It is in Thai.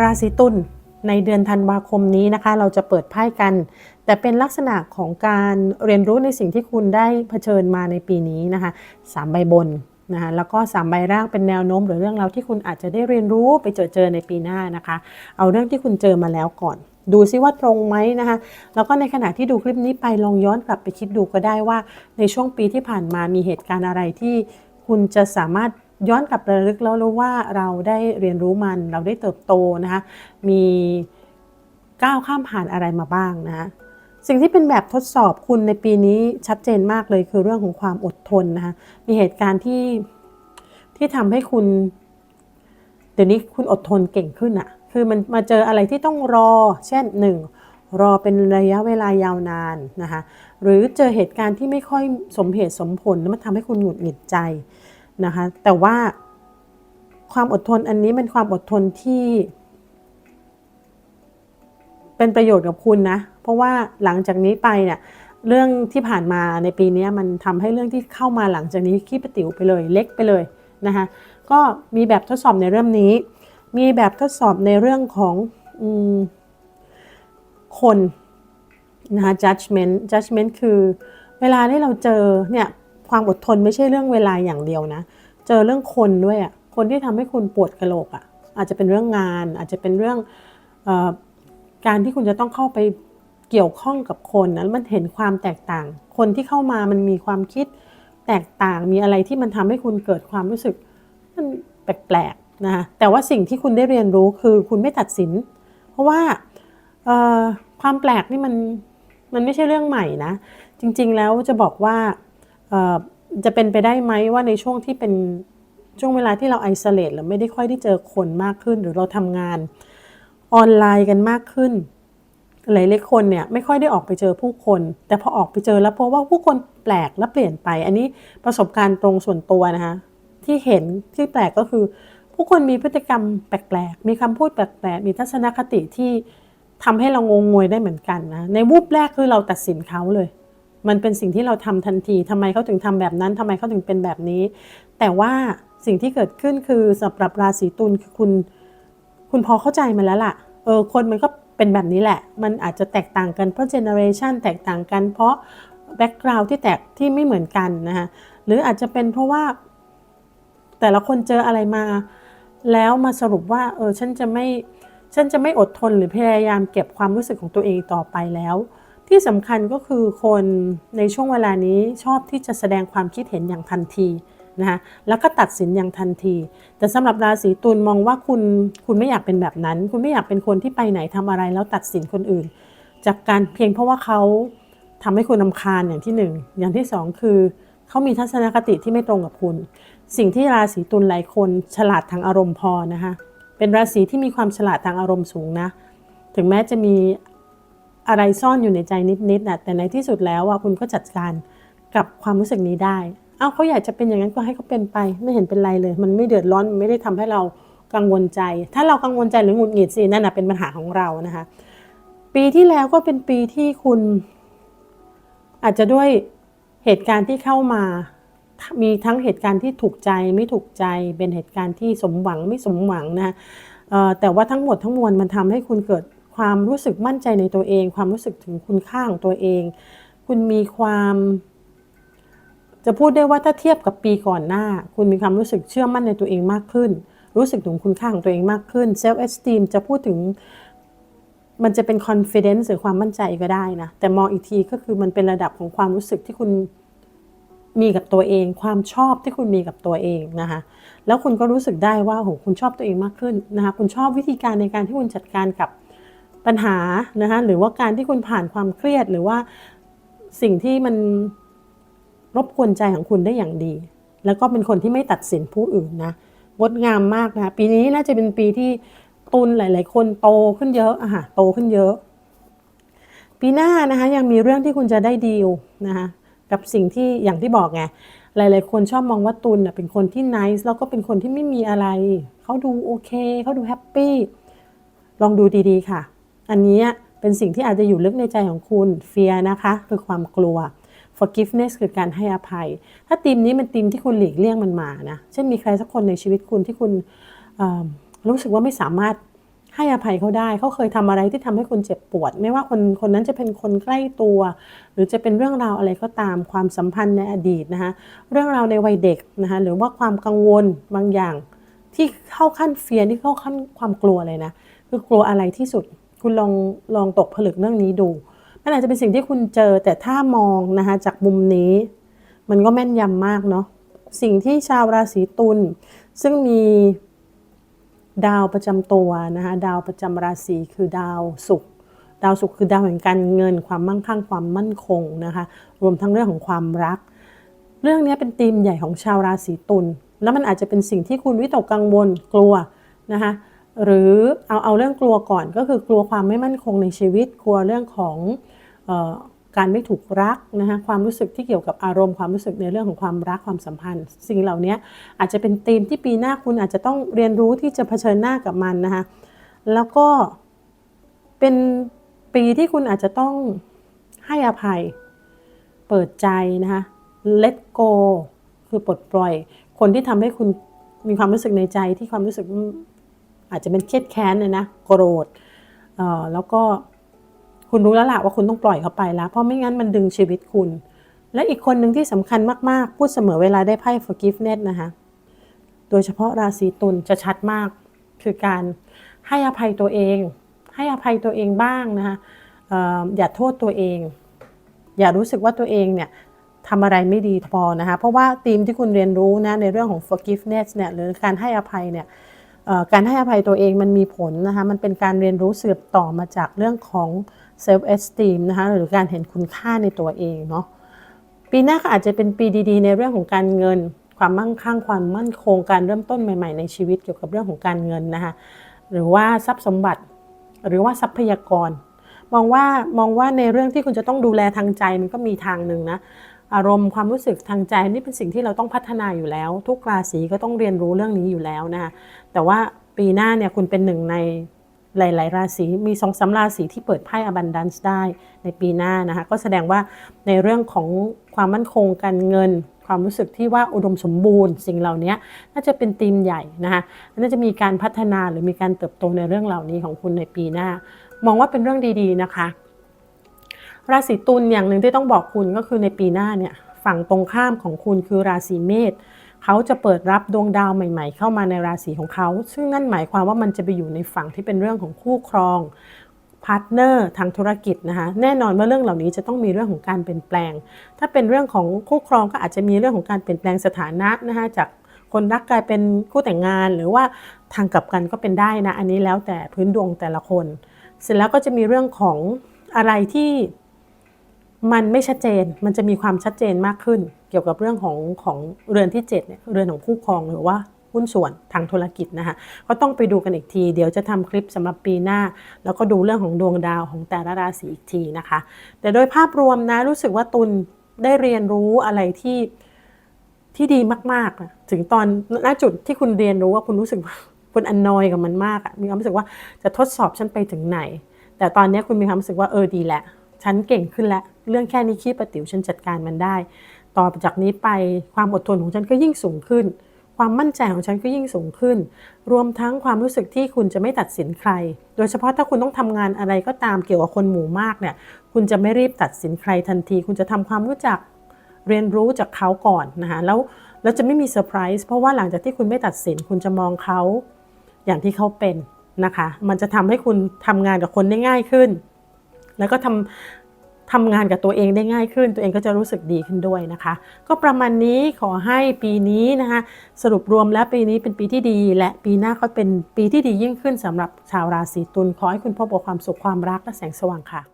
ราศีตุลในเดือนธันวาคมนี้นะคะ เราจะเปิดไพ่กัน แต่เป็นลักษณะของการเรียนรู้ในสิ่งที่คุณได้เผชิญมาในปีนี้นะคะสามใบบนนะคะแล้วก็สามใบร่างเป็นแนวโน้ม หรือเรื่องราวที่คุณอาจจะได้เรียนรู้ไปเจอเจอในปีหน้านะคะ เอาเรื่องที่คุณเจอมาแล้วก่อน ดูซิว่าตรงไหมนะคะแล้วก็ในขณะที่ดูคลิปนี้ไปลองย้อนกลับไปคิดดูก็ได้ว่า ในช่วงปีที่ผ่านมามีเหตุการณ์อะไรที่คุณจะสามารถ ย้อนกลับระลึกแล้วรู้ว่าเราได้เรียนรู้มัน เราได้เติบโตนะคะมีก้าวข้ามผ่านอะไรมาบ้างนะคะสิ่งที่เป็นแบบทดสอบคุณในปีนี้ชัดเจนมากเลยคือเรื่องของความอดทนนะคะมีเหตุการณ์ที่ที่ทำให้คุณ เดี๋ยวนี้คุณอดทนเก่งขึ้นอะคือมันมาเจออะไรที่ต้องรอ เช่นหนึ่งรอเป็นระยะเวลายาวนานนะคะหรือเจอเหตุการณ์ที่ไม่ค่อยสมเหตุสมผลแล้วมันทำให้คุณหงุดหงิดใจ นะคะ แต่ว่าความอดทนอันนี้เป็นความอดทนที่ เป็นประโยชน์กับคุณนะ เพราะว่าหลังจากนี้ไปเนี่ยเรื่องที่ผ่านมาในปีนี้มันทำให้เรื่องที่เข้ามาหลังจากนี้ขี้ประติ๋วไปเลยเล็กไปเลยนะคะก็มีแบบทดสอบในเรื่องนี้ มีแบบทดสอบในเรื่องของอคนนะคะ judgment judgment คือเวลาที่เราเจอเนี่ย ความอดทนไม่ใช่เรื่องเวลาอย่างเดียวนะ เจอเรื่องคนด้วยอะ่ะคนที่ทำให้คุณปวดกระโหลกอะ่ะ อาจจะเป็นเรื่องงาน อาจจะเป็นเรื่องอการที่คุณจะต้องเข้าไปเกี่ยวข้องกับคนนะมันเห็นความแตกต่าง คนที่เข้ามามันมีความคิดแตกต่างมีอะไรที่มันทำให้คุณเกิดความรู้สึกมันแปลกๆนะคะแต่ว่าสิ่งที่คุณได้เรียนรู้คือคุณไม่ตัดสิน เพราะว่าความแปลกนี่มันมันไม่ใช่เรื่องใหม่นะ จริงๆแล้วจะบอกว่า จะเป็นไปได้ไหมว่าในช่วงที่เป็นช่วงเวลาที่เราไอโซเลตเราไม่ได้ค่อยได้เจอคนมากขึ้น หรือเราทำงานออนไลน์กันมากขึ้น หลายๆคนเนี่ยไม่ค่อยได้ออกไปเจอผู้คน แต่พอออกไปเจอแล้วเพราะว่าผู้คนแปลกและเปลี่ยนไป อันนี้ประสบการณ์ตรงส่วนตัวนะคะที่เห็นที่แปลกก็คือ ผู้คนมีพฤติกรรมแปลกๆ มีคำพูดแปลกๆ มีทัศนคติที่ทำให้เรางงงวยได้เหมือนกันนะในวูบแรกคือเราตัดสินเขาเลย มันเป็นสิ่งที่เราทำทันทีทำไมเขาถึงทำแบบนั้นทำไมเขาถึงเป็นแบบนี้ แต่ว่าสิ่งที่เกิดขึ้นคือสำหรับราศีตุลคือคุณ คุณพอเข้าใจมันแล้วล่ะ เออ คนมันก็เป็นแบบนี้แหละ มันอาจจะแตกต่างกันเพราะเจเนอเรชันแตกต่างกัน เพราะแบ็กกราวด์ที่แตกที่ไม่เหมือนกันนะคะหรืออาจจะเป็นเพราะว่า แต่ละคนเจออะไรมา แล้วมาสรุปว่า เออ ฉันจะไม่ ฉันจะไม่อดทนหรือพยายามเก็บความรู้สึกของตัวเองต่อไปแล้ว ที่สำคัญก็คือคนในช่วงเวลานี้ชอบที่จะแสดงความคิดเห็นอย่างทันทีนะคะแล้วก็ตัดสินอย่างทันที แต่สำหรับราศีตุลมองว่าคุณคุณไม่อยากเป็นแบบนั้น คุณไม่อยากเป็นคนที่ไปไหนทำอะไรแล้วตัดสินคนอื่น จากการเพียงเพราะว่าเขาทำให้คุณนำคาญอย่างที่หนึ่งอย่างที่สองคือเขามีทัศนคติที่ไม่ตรงกับคุณ สิ่งที่ราศีตุลหลายคนฉลาดทางอารมณ์พอนะคะเป็นราศีที่มีความฉลาดทางอารมณ์สูงนะ ถึงแม้จะมี อะไรซ่อนอยู่ในใจนิดๆนะแต่ในที่สุดแล้วว่าคุณก็จัดการกับความรู้สึกนี้ได้ เอาเขาอยากจะเป็นอย่างนั้นก็ให้เขาเป็นไป ไม่เห็นเป็นไรเลย มันไม่เดือดร้อนไม่ได้ทำให้เรากังวลใจ ถ้าเรากังวลใจหรือหงุดหงิดสินั่นนะเป็นปัญหาของเรานะคะ ปีที่แล้วก็เป็นปีที่คุณ อาจจะด้วยเหตุการณ์ที่เข้ามา มีทั้งเหตุการณ์ที่ถูกใจไม่ถูกใจ เป็นเหตุการณ์ที่สมหวังไม่สมหวังนะแต่ว่าทั้งหมดทั้งมวลมันทำให้คุณเกิด ความรู้สึกมั่นใจในตัวเอง ความรู้สึกถึงคุณค่าของตัวเอง คุณมีความ จะพูดได้ว่าถ้าเทียบกับปีก่อนหน้า คุณมีความรู้สึกเชื่อมั่นในตัวเองมากขึ้น รู้สึกถึงคุณค่าของตัวเองมากขึ้น self esteem จะพูดถึงมันจะเป็น confidence หรือความมั่นใจก็ได้นะ แต่มองอีกทีก็คือมันเป็นระดับของความรู้สึกที่คุณมีกับตัวเอง ความชอบที่คุณมีกับตัวเองนะคะ แล้วคุณก็รู้สึกได้ว่าโหคุณชอบตัวเองมากขึ้นนะคะ คุณชอบวิธีการในการที่คุณจัดการกับ ปัญหานะคะหรือว่าการที่คุณผ่านความเครียดหรือว่าสิ่งที่มันรบกวนใจของคุณได้อย่างดี แล้วก็เป็นคนที่ไม่ตัดสินผู้อื่นนะงดงามมากนะปีนี้น่าจะเป็นปีที่ตุนหลาย ๆ คนโตขึ้นเยอะอะค่ะโตขึ้นเยอะ ปีหน้านะคะยังมีเรื่องที่คุณจะได้ดีลนะคะกับสิ่งที่อย่างที่บอกไงหลาย ๆ คนชอบมองว่าตุลเป็นคนที่นิสแล้วก็เป็นคนที่ไม่มีอะไร เขาดูโอเค เขาดูแฮปปี้ ลองดูดี ๆ ค่ะ อันนี้เป็นสิ่งที่อาจจะอยู่ลึกในใจของคุณเฟียนะคะคือความกลัว forgiveness คือการให้อภัย ถ้าทีมนี้มันทีมที่คุณหลีกเลี่ยงมันมานะเช่นมีใครสักคนในชีวิตคุณที่คุณรู้สึกว่าไม่สามารถให้อภัยเขาได้ เขาเคยทำอะไรที่ทำให้คุณเจ็บปวด ไม่ว่าคนคนนั้นจะเป็นคนใกล้ตัว หรือจะเป็นเรื่องราวอะไรก็ตาม ความสัมพันธ์ในอดีตนะคะเรื่องราวในวัยเด็กนะคะหรือว่าความกังวลบางอย่าง ที่เข้าขั้นเฟียร์ที่เข้าขั้นความกลัวเลยนะ คือกลัวอะไรที่สุด คุณลองลองตกผลึกเรื่องนี้ดูมันอาจจะเป็นสิ่งที่คุณเจอแต่ถ้ามองนะคะจากมุมนี้ มันก็แม่นยำมากเนาะสิ่งที่ชาวราศีตุลซึ่งมีดาวประจำตัวนะคะดาวประจำราศีคือดาวศุกร์ดาวศุกร์คือดาวแห่งการเงิน ความมั่งคั่งความมั่นคงนะคะรวมทั้งเรื่องของความรัก เรื่องนี้เป็นธีมใหญ่ของชาวราศีตุลแล้วมันอาจจะเป็นสิ่งที่คุณวิตกกังวลกลัวนะคะ หรือเอาเอาเรื่องกลัวก่อนก็คือกลัวความไม่มั่นคงในชีวิต กลัวเรื่องของออการไม่ถูกรักนะคะความรู้สึกที่เกี่ยวกับอารมณ์ความรู้สึกในเรื่องของความรักความสัมพันธ์ สิ่งเหล่านี้อาจจะเป็นธีมที่ปีหน้าคุณอาจจะต้องเรียนรู้ที่จะเผชิญหน้ากับมันนะคะแล้วก็เป็นปีที่คุณอาจจะต้องให้อภัย เปิดใจนะคะ let go คือปลดปล่อย คนที่ทำให้คุณมีความรู้สึกในใจที่ความรู้สึก อาจจะเป็นเครียดแค้นเลยนะโกรธแล้วก็คุณรู้แล้วล่ะว่าคุณต้องปล่อยเขาไปแล้ว เพราะไม่งั้นมันดึงชีวิตคุณ และอีกคนหนึ่งที่สำคัญมากๆ พูดเสมอเวลาได้ไพ่ forgiveness นะคะโดยเฉพาะราศีตุลจะชัดมาก คือการให้อภัยตัวเอง ให้อภัยตัวเองบ้างนะคะอย่าโทษตัวเอง อย่ารู้สึกว่าตัวเองเนี่ยทำอะไรไม่ดีพอนะคะเพราะว่าธีมที่คุณเรียนรู้นะในเรื่องของ forgiveness เนี่ยหรือการให้อภัยเนี่ย การให้อภัยตัวเองมันมีผลนะคะมันเป็นการเรียนรู้สืบต่อมาจากเรื่องของ self esteem นะคะหรือการเห็นคุณค่าในตัวเองเนาะปีหน้าก็อาจจะเป็นปีดีๆ ในเรื่องของการเงิน ความมั่งคั่งความมั่นคงการเริ่มต้นใหม่ๆในชีวิตเกี่ยวกับเรื่องของการเงินนะคะหรือว่าทรัพย์สมบัติ หรือว่าทรัพยากร มองว่ามองว่าในเรื่องที่คุณจะต้องดูแลทางใจมันก็มีทางหนึ่งนะ อารมณ์ความรู้สึกทางใจนี่เป็นสิ่งที่เราต้องพัฒนาอยู่แล้ว ทุกราศีก็ต้องเรียนรู้เรื่องนี้อยู่แล้วนะคะแต่ว่าปีหน้าเนี่ยคุณเป็นหนึ่งในหลาย ๆ ราศีมีสองสาราศีที่เปิดไพ่ abundance ได้ในปีหน้านะคะก็แสดงว่าในเรื่องของความมั่นคงการเงิน ความรู้สึกที่ว่าอุดมสมบูรณ์ สิ่งเหล่านี้น่าจะเป็นธีมใหญ่นะคะน่าจะมีการพัฒนาหรือมีการเติบโตในเรื่องเหล่านี้ของคุณในปีหน้า มองว่าเป็นเรื่องดี ๆ นะคะ ราศีตุลอย่างหนึ่งที่ต้องบอกคุณก็คือในปีหน้าเนี่ยฝั่งตรงข้ามของคุณคือราศีเมษเขาจะเปิดรับดวงดาวใหม่ ๆ เข้ามาในราศีของเขา ซึ่งนั่นหมายความว่ามันจะไปอยู่ในฝั่งที่เป็นเรื่องของคู่ครองพาร์ทเนอร์ทางธุรกิจนะคะแน่นอนว่าเรื่องเหล่านี้จะต้องมีเรื่องของการเปลี่ยนแปลง ถ้าเป็นเรื่องของคู่ครองก็อาจจะมีเรื่องของการเปลี่ยนแปลงสถานะนะคะจากคนรักกลายเป็นคู่แต่งงานหรือว่าทางกลับกันก็เป็นได้นะอันนี้แล้วแต่พื้นดวงแต่ละคน เสร็จแล้วก็จะมีเรื่องของอะไรที่ มันไม่ชัดเจน มันจะมีความชัดเจนมากขึ้น เกี่ยวกับเรื่องของของเรือนที่7เนี่ยเรือนของคู่ครองหรือว่าหุ้นส่วนทางธุรกิจนะคะก็ต้องไปดูกันอีกที เดี๋ยวจะทำคลิปสำหรับปีหน้า แล้วก็ดูเรื่องของดวงดาวของแต่ละราศีอีกทีนะคะ แต่โดยภาพรวมนะรู้สึกว่าตุลได้เรียนรู้อะไรที่ที่ดีมากๆ ถึงตอนณจุดที่คุณเรียนรู้ว่าคุณรู้สึกคุณอนนอยกับมันมากมีความรู้สึกว่าจะทดสอบฉันไปถึงไหน แต่ตอนนี้คุณมีความรู้สึกว่าเออดีแหละ ฉันเก่งขึ้นแล้ว เรื่องแค่นี้ขี้ประติ๋วฉันจัดการมันได้ ต่อจากนี้ไปความอดทนของฉันก็ยิ่งสูงขึ้น ความมั่นใจของฉันก็ยิ่งสูงขึ้น รวมทั้งความรู้สึกที่คุณจะไม่ตัดสินใคร โดยเฉพาะถ้าคุณต้องทำงานอะไรก็ตามเกี่ยวกับคนหมู่มากเนี่ย คุณจะไม่รีบตัดสินใครทันที คุณจะทำความรู้จักเรียนรู้จากเขาก่อนนะคะแล้วแล้วจะไม่มีเซอร์ไพรส์เพราะว่าหลังจากที่คุณไม่ตัดสินคุณจะมองเขาอย่างที่เขาเป็นนะคะ มันจะทำให้คุณทำงานกับคนได้ง่ายขึ้น แล้วก็ทำทำงานกับตัวเองได้ง่ายขึ้น ตัวเองก็จะรู้สึกดีขึ้นด้วยนะคะ ก็ประมาณนี้ขอให้ปีนี้นะคะสรุปรวมแล้วปีนี้เป็นปีที่ดี และปีหน้าก็เป็นปีที่ดียิ่งขึ้นสำหรับชาวราศีตุลขอให้คุณพบกับความสุขความรักและแสงสว่างค่ะ